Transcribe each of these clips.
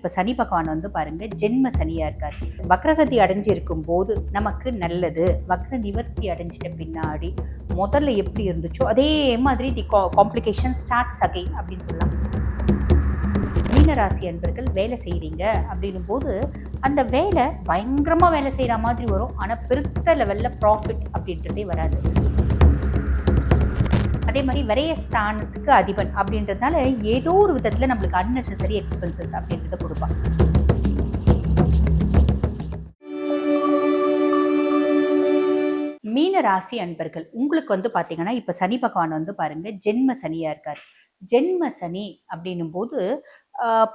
இப்போ சனி பகவான் வந்து பாருங்க ஜென்ம சனியா இருக்கார். வக்ரகதி அடைஞ்சிருக்கும் போது நமக்கு நல்லது. வக்ர நிவர்த்தி அடைஞ்சிட்ட பின்னாடி முதல்ல எப்படி இருந்துச்சோ அதே மாதிரி தி காம்ப்ளிகேஷன் ஸ்டார்ட்ஸ் அகைன் அப்படின்னு சொல்லலாம். மீனராசி அன்பர்கள் வேலை செய்கிறீங்க அப்படின்னும் போது அந்த வேலை பயங்கரமாக வேலை செய்கிற மாதிரி வரும். ஆனால் பெருத்த லெவலில் ப்ராஃபிட் அப்படின்றதே வராது. அதே மாதிரி விரைய ஸ்தானத்துக்கு அதிபன் அப்படின்றதுனால ஏதோ ஒரு விதத்தில் நம்மளுக்கு அன்னெசரி எக்ஸ்பென்சஸ் அப்படின்றத கொடுப்பான். மீன ராசி அன்பர்கள் உங்களுக்கு வந்து பார்த்தீங்கன்னா இப்போ சனி பகவான் வந்து பாருங்க ஜென்ம சனியாக இருக்கார். ஜென்ம சனி அப்படின்னும் போது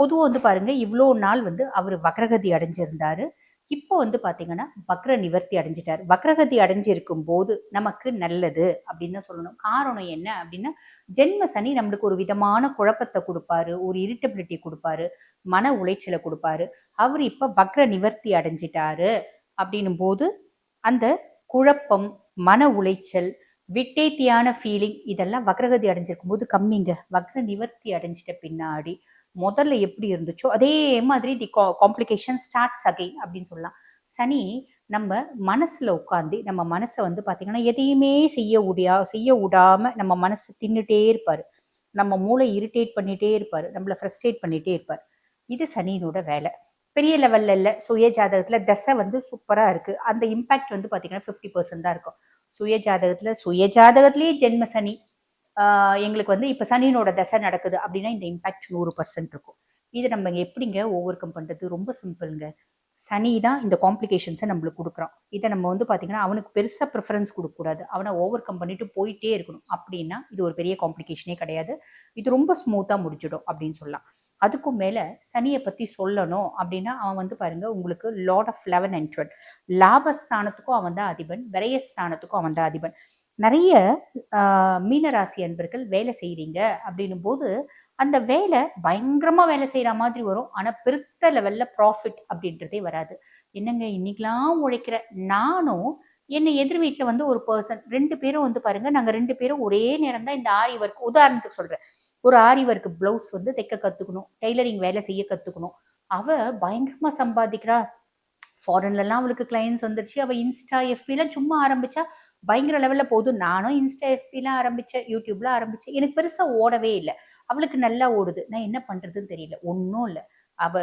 பொதுவாக வந்து பாருங்க இவ்வளோ நாள் வந்து அவர் வக்ரகதி அடைஞ்சிருந்தாரு. இப்போ வந்து பார்த்தீங்கன்னா வக்ர நிவர்த்தி அடைஞ்சிட்டார். வக்ரகதி அடைஞ்சிருக்கும் போது நமக்கு நல்லது அப்படின்னு தான் சொல்லணும். காரணம் என்ன அப்படின்னா ஜென்ம சனி நம்மளுக்கு ஒரு விதமான குழப்பத்தை கொடுப்பாரு ஒரு இரிட்டபிலிட்டி கொடுப்பாரு மன உளைச்சலை கொடுப்பாரு. அவர் இப்போ வக்ர நிவர்த்தி அடைஞ்சிட்டாரு அப்படின்னும் போது அந்த குழப்பம் மன உளைச்சல் விட்டேத்தியான ஃபீலிங் இதெல்லாம் வக்ரகதி அடைஞ்சிருக்கும் போது கம்மிங்க. வக்ர நிவர்த்தி அடைஞ்சிட்ட பின்னாடி முதல்ல எப்படி இருந்துச்சோ அதே மாதிரி தி காம்ப்ளிகேஷன் ஸ்டார்ட்ஸ் அகைன் அப்படின்னு சொல்லலாம். சனி நம்ம மனசில் உட்காந்து நம்ம மனசை வந்து பார்த்தீங்கன்னா எதையுமே செய்ய உடையா செய்ய விடாம நம்ம மனசை தின்னுட்டே இருப்பார். நம்ம மூளை இரிட்டேட் பண்ணிட்டே இருப்பார். நம்மளை ஃப்ரஸ்ட்ரேட் பண்ணிட்டே இருப்பார். இது சனியினோட வேலை. பெரிய லெவல்ல இல்லை. சுய ஜாதகத்தில் தசை வந்து சூப்பராக இருக்கு. அந்த இம்பாக்ட் வந்து பார்த்திங்கன்னா ஃபிஃப்டி பர்சன்ட் தான் இருக்கும். சுய ஜாதகத்தில் சுய ஜாதகத்திலேயே ஜென்ம சனி. எங்களுக்கு வந்து இப்போ சனியினோட தசை நடக்குது அப்படின்னா இந்த இம்பாக்ட் நூறு பர்சன்ட் இருக்கும். இதை நம்ம எப்படிங்க ஓவர் கம் பண்ணுறது ரொம்ப சிம்பிளுங்க சனி தான் இந்த காம்ப்ளிகேஷன்ஸை நம்மளுக்கு கொடுக்குறான். இதை நம்ம வந்து பார்த்திங்கன்னா அவனுக்கு பெருசாக ப்ரிஃபரன்ஸ் கொடுக்கக்கூடாது. அவனை ஓவர் கம் பண்ணிட்டு போயிட்டே இருக்கணும். அப்படின்னா இது ஒரு பெரிய காம்ப்ளிகேஷனே கிடையாது. இது ரொம்ப ஸ்மூத்தாக முடிஞ்சிடும் அப்படின்னு சொல்லலாம். அதுக்கும் மேலே சனியை பற்றி சொல்லணும் அப்படின்னா அவன் வந்து பாருங்க உங்களுக்கு lord of eleven and twelve லாபஸ்தானத்துக்கும் அவன் தான் அதிபன். விரயஸ்தானத்துக்கும் அவன் தான் அதிபன். நிறைய மீனராசி அன்பர்கள் வேலை செய்கிறீங்க அப்படின்னும் போது அந்த வேலை பயங்கரமாக வேலை செய்கிற மாதிரி வரும். ஆனால் பெருத்த லெவலில் ப்ராஃபிட் அப்படின்றதே வராது. என்னங்க இன்னைக்கெல்லாம் உழைக்கிற? நானும் என்னை எதிர் வீட்டில் வந்து ஒரு பர்சன் ரெண்டு பேரும் வந்து பாருங்க நாங்கள் ரெண்டு பேரும் ஒரே நேரம் தான் இந்த ஆரி ஒர்க் உதாரணத்துக்கு சொல்கிறேன் ஒரு ஆரி ஒர்க் ப்ளவுஸ் வந்து தைக்க கற்றுக்கணும் டெய்லரிங் வேலை செய்ய கற்றுக்கணும் அவள் பயங்கரமாக சம்பாதிக்கிறா. ஃபாரின்லலாம் அவளுக்கு கிளைண்ட்ஸ் வந்துருச்சு. அவள் இன்ஸ்டா எஃபிலாம் சும்மா ஆரம்பிச்சா பயங்கர லெவலில் போதும். நானும் இன்ஸ்டா எஃபிலாம் ஆரம்பித்தேன் யூடியூப்ல ஆரம்பித்தேன் எனக்கு பெருசாக ஓடவே இல்லை. அவளுக்கு நல்லா ஓடுது. நான் என்ன பண்ணுறதுன்னு தெரியல. ஒன்றும் இல்லை. அவ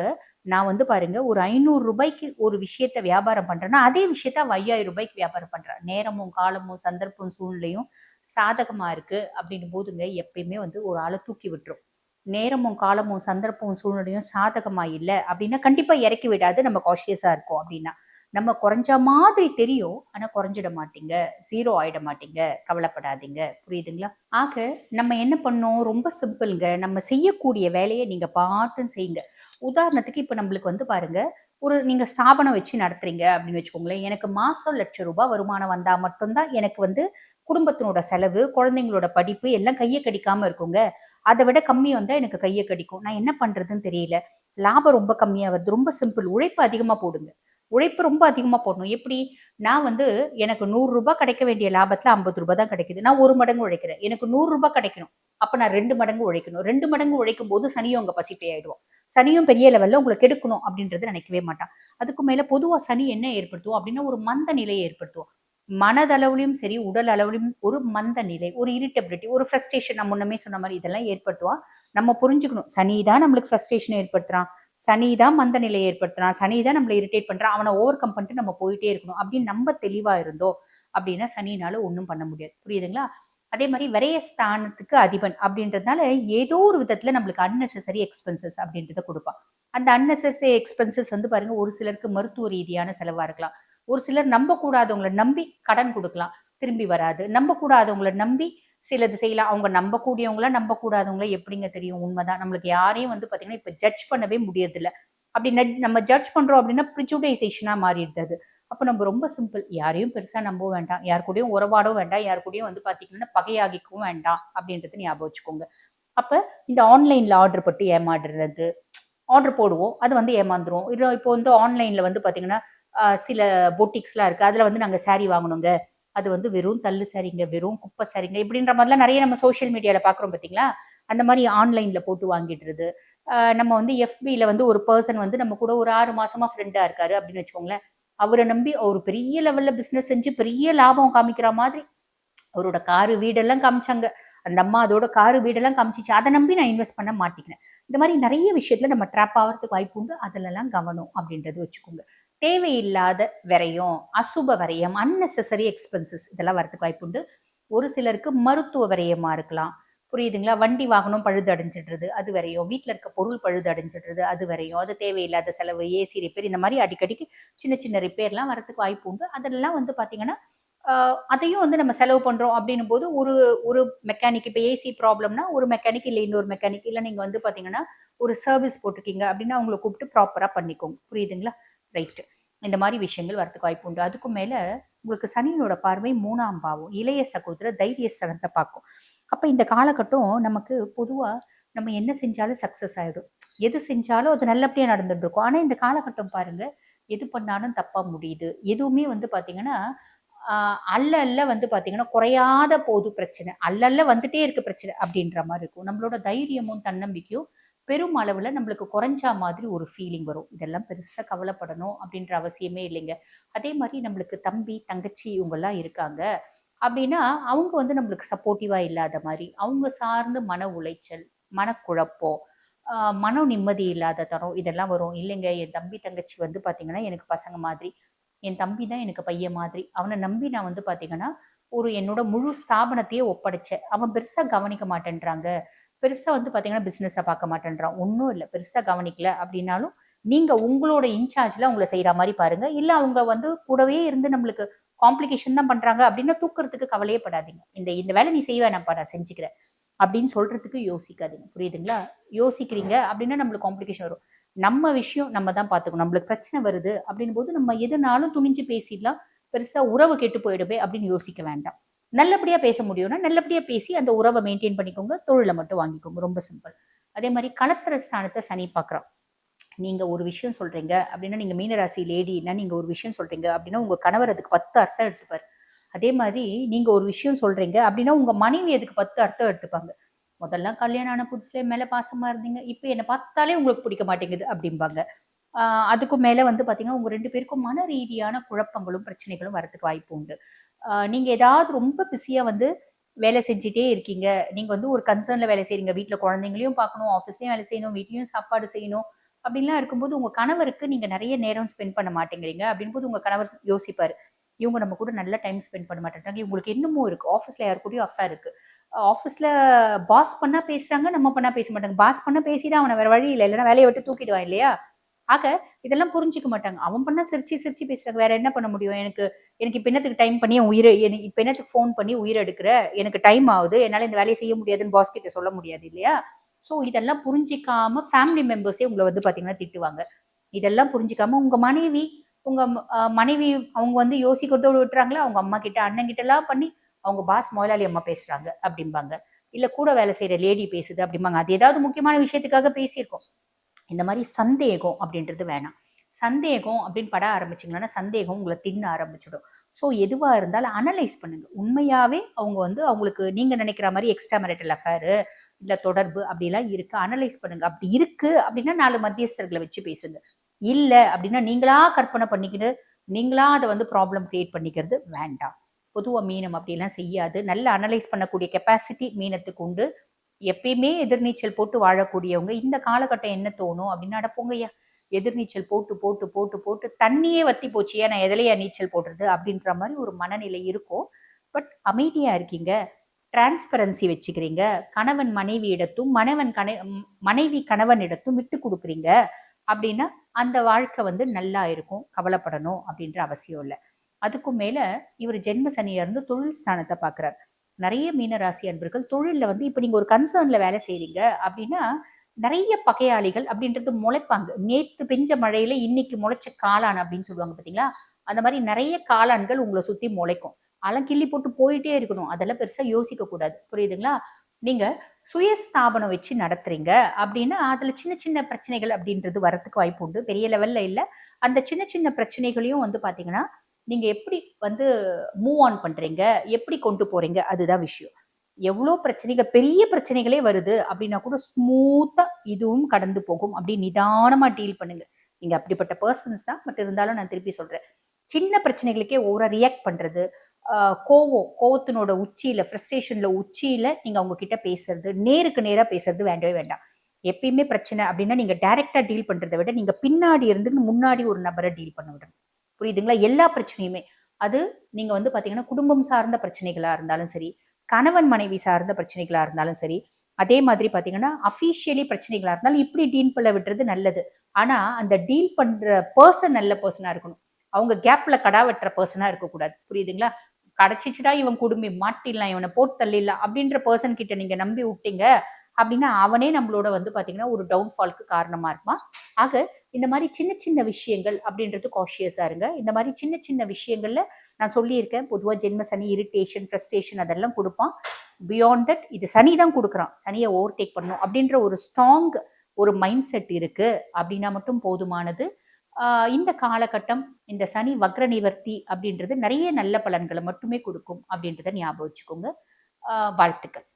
நான் வந்து பாருங்க ஒரு ஐநூறு ரூபாய்க்கு ஒரு விஷயத்த வியாபாரம் பண்ணுறேன்னா அதே விஷயத்த ஐயாயிரம் ரூபாய்க்கு வியாபாரம் பண்ணுறான் நேரமும் காலமும் சந்தர்ப்பம் சூழ்நிலையும் சாதகமாக இருக்குது அப்படின்னும் போதுங்க எப்பயுமே வந்து ஒரு ஆளை தூக்கி விட்டுரும். நேரமும் காலமும் சந்தர்ப்பமும் சூழ்நிலையும் சாதகமாக இல்லை அப்படின்னா கண்டிப்பாக இறக்கி விடாது. நம்ம காஷியஸாக இருக்கும் அப்படின்னா. நம்ம குறைஞ்ச மாதிரி தெரியும் ஆனால் குறைஞ்சிட மாட்டீங்க. ஜீரோ ஆயிட மாட்டீங்க. கவலைப்படாதீங்க. புரியுதுங்களா? ஆக நம்ம என்ன பண்ணோம்? ரொம்ப சிம்பிள்ங்க. நம்ம செய்யக்கூடிய வேலையை நீங்கள் பாட்டுன்னு செய்யுங்க. உதாரணத்துக்கு இப்போ நம்மளுக்கு வந்து பாருங்க ஒரு நீங்க ஸ்தாபனம் வச்சு நடத்துறீங்க அப்படின்னு வச்சுக்கோங்களேன். எனக்கு மாசம் லட்சம் ரூபாய் வருமானம் வந்தா மட்டும்தான் எனக்கு வந்து குடும்பத்தினோட செலவு குழந்தைங்களோட படிப்பு எல்லாம் கையை கடிக்காம இருக்குங்க. அதை விட கம்மி வந்தா எனக்கு கையை கடிக்கும். நான் என்ன பண்றதுன்னு தெரியல. லாபம் ரொம்ப கம்மியா வருது. ரொம்ப சிம்பிள். உழைப்பு அதிகமா போடுங்க. உழைப்பு ரொம்ப அதிகமாக போடணும். எப்படி? நான் வந்து எனக்கு நூறுரூபா கிடைக்க வேண்டிய லாபத்தில் ஐம்பது ரூபா தான் கிடைக்குது. நான் ஒரு மடங்கு உழைக்கிறேன். எனக்கு நூறுரூபா கிடைக்கணும். அப்போ நான் ரெண்டு மடங்கு உழைக்கணும். ரெண்டு மடங்கு உழைக்கும் போது சனியும் அங்கே பசிப்பை ஆயிடுவோம் சனியும் பெரிய லெவலில் உங்களை கெடுக்கணும் அப்படின்றது நினைக்கவே மாட்டான். அதுக்கு மேலே பொதுவாக சனி என்ன ஏற்படுத்துவோம் அப்படின்னா ஒரு மந்த நிலையை ஏற்படுத்துவோம் மனதளவுலையும் சரி உடல் அளவுலையும் ஒரு மந்த நிலை ஒரு இரிட்டபிலிட்டி ஒரு ஃப்ரஸ்ட்ரேஷன் நம்ம முன்னமே சொன்ன மாதிரி இதெல்லாம் ஏற்படுத்துவா நம்ம புரிஞ்சுக்கணும். சனி தான் நம்மளுக்கு ஃப்ரஸ்ட்ரேஷன் ஏற்படுத்துறான். சனி தான் மந்த நிலையை ஏற்படுத்துறான். சனி தான் நம்மளை இரிட்டேட் பண்ணுறான் அவனை ஓவர் கம் பண்ணிட்டு நம்ம போயிட்டே இருக்கணும். அப்படின்னு நம்ம தெளிவாக இருந்தோம் அப்படின்னா சனினால ஒன்றும் பண்ண முடியாது. புரியுதுங்களா? அதே மாதிரி விரயஸ்தானத்துக்கு அதிபன் அப்படின்றதுனால ஏதோ ஒரு விதத்துல நம்மளுக்கு அன்னெசரி எக்ஸ்பென்சஸ் அப்படின்றத கொடுப்பான். அந்த அன்னெசரி எக்ஸ்பென்சஸ் வந்து பாருங்க ஒரு சிலருக்கு மருத்துவ ரீதியான செலவா இருக்கலாம். ஒரு சிலர் நம்ப கூடாதவங்களை நம்பி கடன் கொடுக்கலாம் திரும்பி வராது. நம்ப கூடாதவங்களை நம்பி சிலது செய்யலாம். அவங்க நம்பக்கூடியவங்கள நம்பக்கூடாதவங்கள எப்படிங்க தெரியும்? உண்மைதான். நம்மளுக்கு யாரையும் வந்து பாத்தீங்கன்னா இப்ப ஜட்ஜ் பண்ணவே முடியறதில்ல. அப்படி நட்- நம்ம ஜட்ஜ் பண்றோம் அப்படின்னா ப்ரிஜுடைசேஷனா மாறிடுது அது. அப்போ நம்ம ரொம்ப சிம்பிள் யாரையும் பெருசா நம்ப வேண்டாம். யார் கூடயும் உறவாடவும் வேண்டாம். யார் கூடயும் வந்து பாத்தீங்கன்னா பகையாகிக்கவும் வேண்டாம் அப்படின்றது ஞாபகம் வச்சுக்கோங்க. அப்ப இந்த ஆன்லைன்ல ஆர்டர் போட்டு ஏமாடுறது ஆர்டர் போடுவோம். அது வந்து ஏமாந்துரும் இல்லை இப்போ வந்து ஆன்லைன்ல வந்து பாத்தீங்கன்னா சில பொட்டிக்ஸ்லாம் இருக்குது அதில் வந்து நாங்கள் சாரீ வாங்கணுங்க. அது வந்து வெறும் தள்ளு சாரிங்க வெறும் குப்பை சாரிங்க இப்படின்ற மாதிரிலாம் நிறைய நம்ம சோஷியல் மீடியாவில் பார்க்குறோம் பார்த்தீங்களா அந்த மாதிரி ஆன்லைன்ல போட்டு வாங்கிடுறது. ஆஹ் நம்ம வந்து எஃபியில் வந்து ஒரு பர்சன் வந்து நம்ம கூட ஒரு ஆறு மாசமா ஃப்ரெண்டாக இருக்காரு அப்படின்னு வச்சுக்கோங்களேன். அவரை நம்பி அவர் பெரிய லெவலில் பிஸ்னஸ் செஞ்சு பெரிய லாபம் காமிக்கிற மாதிரி அவரோட காரு வீடெல்லாம் காமிச்சாங்க. அந்த அம்மா அதோட காரு வீடெல்லாம் காமிச்சிச்சு. அதை நம்பி நான் இன்வெஸ்ட் பண்ண மாட்டேங்கிறேன். இந்த மாதிரி நிறைய விஷயத்துல நம்ம ட்ராப் ஆகிறதுக்கு வாய்ப்பு உண்டு. அதிலெல்லாம் கவனம் அப்படின்றது வச்சுக்கோங்க. தேவையில்லாத விரயம் அசுப விரயம் அன்னெசசரி எக்ஸ்பென்சஸ் இதெல்லாம் வரதுக்கு வாய்ப்பு உண்டு. ஒரு சிலருக்கு மருத்துவ விரயமா இருக்கலாம். புரியுதுங்களா? வண்டி வாகனம் பழுது அடைஞ்சிடுறது அது வரையும். வீட்டில் இருக்க பொருள் பழுது அடைஞ்சிடுறது அது வரையும். அது தேவையில்லாத செலவு ஏசி ரிப்பேர் இந்த மாதிரி அடிக்கடிக்கு சின்ன சின்ன ரிப்பேர்லாம் வரதுக்கு வாய்ப்பு உண்டு. அதெல்லாம் வந்து பார்த்தீங்கன்னா அதையும் வந்து நம்ம செலவு பண்ணுறோம் அப்படின்னும் போது ஒரு ஒரு மெக்கானிக் இப்போ ஏசி ப்ராப்ளம்னா ஒரு மெக்கானிக் இல்லை இன்னொரு மெக்கானிக் இல்லை நீங்கள் வந்து பார்த்தீங்கன்னா ஒரு சர்வீஸ் போட்டிருக்கீங்க அப்படின்னா அவங்கள கூப்பிட்டு ப்ராப்பராக பண்ணிக்கோங்க. புரியுதுங்களா? ரைட்டு இந்த மாதிரி விஷயங்கள் வரதுக்கு வாய்ப்பு உண்டு. அதுக்கும் மேலே உங்களுக்கு சனியனோட பார்வை மூணாம் பாவம் இளைய சகோதர தைரியஸ்தனத்தை பார்க்கும். அப்போ இந்த காலகட்டம் நமக்கு பொதுவாக நம்ம என்ன செஞ்சாலும் சக்ஸஸ் ஆகிடும் எது செஞ்சாலும் அது நல்லபடியாக நடந்துட்டு இருக்கும் ஆனால் இந்த காலகட்டம் பாருங்கள் எது பண்ணாலும் தப்பாக முடியுது. எதுவுமே வந்து பார்த்தீங்கன்னா அல்ல அல்ல வந்து பார்த்தீங்கன்னா குறையாத போது பிரச்சனை. அல்ல அல்ல வந்துட்டே இருக்க பிரச்சனை அப்படின்ற மாதிரி இருக்கும். நம்மளோட தைரியமும் தன்னம்பிக்கையும் பெரும் அளவில் நம்மளுக்கு குறைஞ்சா மாதிரி ஒரு ஃபீலிங் வரும். இதெல்லாம் பெருசாக கவலைப்படணும் அப்படின்ற அவசியமே இல்லைங்க. அதே மாதிரி நம்மளுக்கு தம்பி தங்கச்சி இவங்கெல்லாம் இருக்காங்க அப்படின்னா அவங்க வந்து நம்மளுக்கு சப்போர்ட்டிவாக இல்லாத மாதிரி அவங்க சார்ந்து மன உளைச்சல் மனக்குழப்பம் மன நிம்மதி இல்லாத தரம் இதெல்லாம் வரும். இல்லைங்க என் தம்பி தங்கச்சி வந்து பார்த்தீங்கன்னா எனக்கு பசங்க மாதிரி என் தம்பி தான் எனக்கு பையன் மாதிரி. அவனை நம்பி நான் வந்து பார்த்தீங்கன்னா ஒரு என்னோட முழு ஸ்தாபனத்தையே ஒப்படைச்சேன். அவன் பெருசாக கவனிக்க மாட்டேன்றாங்க. பெருசாக வந்து பார்த்தீங்கன்னா பிஸ்னஸை பார்க்க மாட்டேன்றான். ஒன்றும் இல்லை. பெருசாக கவனிக்கல அப்படின்னாலும் நீங்கள் உங்களோட இன்சார்ஜில் அவங்கள செய்கிற மாதிரி பாருங்கள் இல்லை அவங்க வந்து கூடவே இருந்து நம்மளுக்கு காம்ப்ளிகேஷன் தான் பண்ணுறாங்க அப்படின்னா தூக்கிறதுக்கு கவலையே படாதீங்க. இந்த இந்த வேலை நீ செய்வே நான் நான் செஞ்சுக்கிறேன். அப்படின்னு சொல்கிறதுக்கு யோசிக்காதீங்க. புரியுதுங்களா? யோசிக்கிறீங்க அப்படின்னா நம்மளுக்கு காம்ப்ளிகேஷன் வரும். நம்ம விஷயம் நம்ம தான் பார்த்துக்கணும். நம்மளுக்கு பிரச்சனை வருது அப்படின் போது நம்ம எதுனாலும் துணிஞ்சு பேசிடலாம். பெருசாக உறவு கெட்டு போயிடுவே அப்படின்னு யோசிக்க வேண்டாம். நல்லபடியா பேச முடியும்னா நல்லபடியா பேசி அந்த உறவை மெயின்டைன் பண்ணிக்கோங்க. தொழிலை மட்டும் வாங்கிக்கோங்க. ரொம்ப சிம்பிள் அதே மாதிரி களத்திர ஸ்தானத்தை சனி பார்க்குறோம் நீங்க ஒரு விஷயம் சொல்றீங்க அப்படின்னா நீங்க மீனராசி லேடினா நீங்க ஒரு விஷயம் சொல்றீங்க அப்படின்னா உங்க கணவர் அதுக்கு பத்து அர்த்தம் எடுத்துப்பாரு. அதே மாதிரி நீங்க ஒரு விஷயம் சொல்றீங்க அப்படின்னா உங்க மனைவி அதுக்கு பத்து அர்த்தம் எடுத்துப்பாங்க. முதல்ல கல்யாணம் ஆன புதுசுல மேலே பாசமாக பாசமா இருந்தீங்க. இப்போ என்னை பார்த்தாலே உங்களுக்கு பிடிக்க மாட்டேங்குது அப்படிம்பாங்க. அதுக்கும் மேல வந்து பார்த்தீங்கன்னா உங்க ரெண்டு பேருக்கும் மன ரீதியான குழப்பங்களும் பிரச்சனைகளும் வரதுக்கு வாய்ப்பு உண்டு. நீங்கள் ஏதாவது ரொம்ப பிஸியாக வந்து வேலை செஞ்சுட்டே இருக்கீங்க. நீங்கள் வந்து ஒரு கன்சர்னில் வேலை செய்கிறீங்க வீட்டில் குழந்தைங்களையும் பார்க்கணும் ஆஃபீஸ்லேயும் வேலை செய்யணும் வீட்லேயும் சாப்பாடு செய்யணும் அப்படின்லாம் இருக்கும்போது உங்கள் கணவருக்கு நீங்கள் நிறைய நேரம் ஸ்பெண்ட் பண்ண மாட்டேங்கிறீங்க. அப்படின்போது போது கணவர் யோசிப்பார் இவங்க நம்ம கூட நல்ல டைம் ஸ்பெண்ட் பண்ண மாட்டேங்கிறாங்க இவங்களுக்கு என்னமோ இருக்குது ஆஃபீஸில் யார் கூடயும் அஃபேர் இருக்குது ஆஃபீஸில் பாஸ் பண்ணால் பேசுகிறாங்க நம்ம பண்ணால் பேச மாட்டாங்க. பாஸ் பண்ணால் பேசி தான் அவனை வேறு வழி இல்லை. இல்லைன்னா வேலையை விட்டு தூக்கிடுவான் இல்லையா? ஆக இதெல்லாம் புரிஞ்சுக்க மாட்டாங்க. அவன் பண்ணால் சிரிச்சு சிரிச்சு பேசுகிறாங்க வேற என்ன பண்ண முடியும்? எனக்கு எனக்கு இப்போ என்னத்துக்கு டைம் பண்ணி என் உயிரை எனக்கு என்னத்துக்கு ஃபோன் பண்ணி உயிர் எடுக்கிற? எனக்கு டைம் ஆகுது. என்னால் இந்த வேலையை செய்ய முடியாதுன்னு பாஸ் கிட்ட சொல்ல முடியாது இல்லையா? ஸோ இதெல்லாம் புரிஞ்சிக்காம ஃபேமிலி மெம்பர்ஸே உங்களை வந்து பார்த்தீங்கன்னா திட்டுவாங்க. இதெல்லாம் புரிஞ்சிக்காம உங்க மனைவி உங்க மனைவி அவங்க வந்து யோசிக்கிறதோடு விட்டுறாங்களா? அவங்க அம்மா கிட்ட அண்ணன் கிட்ட எல்லாம் பண்ணி அவங்க பாஸ் முதலாளி அம்மா பேசுறாங்க அப்படிம்பாங்க. இல்ல கூட வேலை செய்யற லேடி பேசுது அப்படிம்பாங்க. அது ஏதாவது முக்கியமான விஷயத்துக்காக பேசியிருக்கோம். இந்த மாதிரி சந்தேகம் அப்படின்றது வேணாம். சந்தேகம் அப்படின்னு பட ஆரம்பிச்சிங்கன்னா சந்தேகம் உங்களை தின்ன ஆரம்பிச்சிடும். ஸோ எதுவாக இருந்தாலும் அனலைஸ் பண்ணுங்க. உண்மையாகவே அவங்க வந்து அவங்களுக்கு நீங்கள் நினைக்கிற மாதிரி எக்ஸ்ட்ரா மேரிட்டல் அஃபேரு இல்லை தொடர்பு அப்படிலாம் இருக்குது அனலைஸ் பண்ணுங்க. அப்படி இருக்குது அப்படின்னா நாலு மத்தியஸ்தர்களை வச்சு பேசுங்க. இல்லை அப்படின்னா நீங்களா கற்பனை பண்ணிக்கிட்டு நீங்களா அதை வந்து ப்ராப்ளம் கிரியேட் பண்ணிக்கிறது வேண்டாம். பொதுவாக மீனம் அப்படிலாம் செய்யாது. நல்ல அனலைஸ் பண்ணக்கூடிய கெப்பாசிட்டி மீனத்துக்கு உண்டு. எப்பயுமே எதிர்நீச்சல் போட்டு வாழக்கூடியவங்க இந்த காலகட்டம் என்ன தோணும் அப்படின்னு அடப்போங்கய்யா எதிர்நீச்சல் போட்டு போட்டு போட்டு போட்டு தண்ணியே வத்தி ஏன் நான் எதுலையா நீச்சல் போடுறது அப்படின்ற மாதிரி ஒரு மனநிலை இருக்கும். பட் அமைதியாக இருக்கீங்க. டிரான்ஸ்பரன்சி வச்சுக்கிறீங்க. கணவன் மனைவி இடத்தும் மனைவன் கண மனைவி கணவன் இடத்தும் விட்டு கொடுக்குறீங்க. அப்படின்னா அந்த வாழ்க்கை வந்து நல்லா இருக்கும். கவலைப்படணும் அப்படின்ற அவசியம் இல்லை. அதுக்கும் மேலே இவர் ஜென்ம சனியாக இருந்து தொழில் ஸ்தானத்தை பார்க்குறார் நிறைய மீனராசி அன்பர்கள் தொழிலில் வந்து இப்போ நீங்கள் ஒரு கன்சர்னில் வேலை செய்கிறீங்க அப்படின்னா நிறைய பகையாளிகள் அப்படின்றது முளைப்பாங்க. நேத்து பெஞ்ச மழையில இன்னைக்கு முளைச்ச காளான் அப்படின்னு சொல்லுவாங்க பாத்தீங்களா? அந்த மாதிரி நிறைய காளான்கள் உங்களை சுத்தி முளைக்கும். அதெல்லாம் கிள்ளி போட்டு போயிட்டே இருக்கணும். அதெல்லாம் பெருசா யோசிக்க கூடாது. புரியுதுங்களா? நீங்க சுயஸ்தாபனம் வச்சு நடத்துறீங்க அப்படின்னா அதுல சின்ன சின்ன பிரச்சனைகள் அப்படின்றது வரத்துக்கு வாய்ப்பு உண்டு. பெரிய லெவல்ல இல்ல. அந்த சின்ன சின்ன பிரச்சனைகளையும் வந்து பாத்தீங்கன்னா நீங்க எப்படி வந்து மூவ் ஆன் பண்றீங்க? எப்படி கொண்டு போறீங்க? அதுதான் விஷயம். எவ்வளோ பிரச்சனைகள் பெரிய பிரச்சனைகளே வருது அப்படின்னா கூட ஸ்மூத்தா இதுவும் கடந்து போகும். அப்படி நிதானமா டீல் பண்ணுங்க. நீங்க அப்படிப்பட்ட பர்சன்ஸ் தான். பட் இருந்தாலும் நான் திருப்பி சொல்றேன். சின்ன பிரச்சனைகளுக்கே ஓவரா ரியாக்ட் பண்றது கோவம் கோவத்தினோட உச்சியில ஃப்ரஸ்ட்ரேஷன்ல உச்சியில நீங்க அவங்க கிட்ட பேசுறது நேருக்கு நேரா பேசுறது வேண்டவே வேண்டாம். எப்பயுமே பிரச்சனை அப்படின்னா நீங்க டைரக்டா டீல் பண்றதை விட நீங்க பின்னாடி இருந்து முன்னாடி ஒரு நபரை டீல் பண்ண விடணும். புரியுதுங்களா? எல்லா பிரச்சனையுமே. அது நீங்க வந்து பாத்தீங்கன்னா குடும்பம் சார்ந்த பிரச்சனைகளா இருந்தாலும் சரி கணவன் மனைவி சார்ந்த பிரச்சனைகளாக இருந்தாலும் சரி அதே மாதிரி பார்த்தீங்கன்னா அஃபீஷியலி பிரச்சனைகளாக இருந்தாலும் இப்படி டீல் பண்ண விடுறது நல்லது. ஆனால் அந்த டீல் பண்ணுற பர்சன் நல்ல பர்சனாக இருக்கணும். அவங்க கேப்பில் கடா வெட்டுற பர்சனாக இருக்கக்கூடாது. புரியுதுங்களா? கிடைச்சிச்சுடா இவன் குடும்பி மாட்டிடலாம் இவனை போட்டு தள்ளிடலாம் அப்படின்ற பர்சன் கிட்ட நீங்கள் நம்பி விட்டீங்க அப்படின்னா அவனே நம்மளோட வந்து பார்த்தீங்கன்னா ஒரு டவுன்ஃபால்க்கு காரணமாக இருப்பான். ஆக இந்த மாதிரி சின்ன சின்ன விஷயங்கள் அப்படின்றது காஷியஸாக இருங்க. இந்த மாதிரி சின்ன சின்ன விஷயங்களில் நான் சொல்லியிருக்கேன் பொதுவாக ஜென்ம சனி இரிட்டேஷன் ஃப்ரஸ்ட்ரேஷன் அதெல்லாம் கொடுப்பான். பியாண்ட் தட் இது சனி தான் கொடுக்குறான். சனியை ஓவர்டேக் பண்ணும் அப்படின்ற ஒரு ஸ்ட்ராங் ஒரு மைண்ட் செட் இருக்குது அப்படின்னா மட்டும் போதுமானது. இந்த காலகட்டம் இந்த சனி வக்ர நிவர்த்தி அப்படின்றது நிறைய நல்ல பலன்களை மட்டுமே கொடுக்கும் அப்படின்றத ஞாபகம் வச்சுக்கோங்க. வாழ்த்துக்கள்.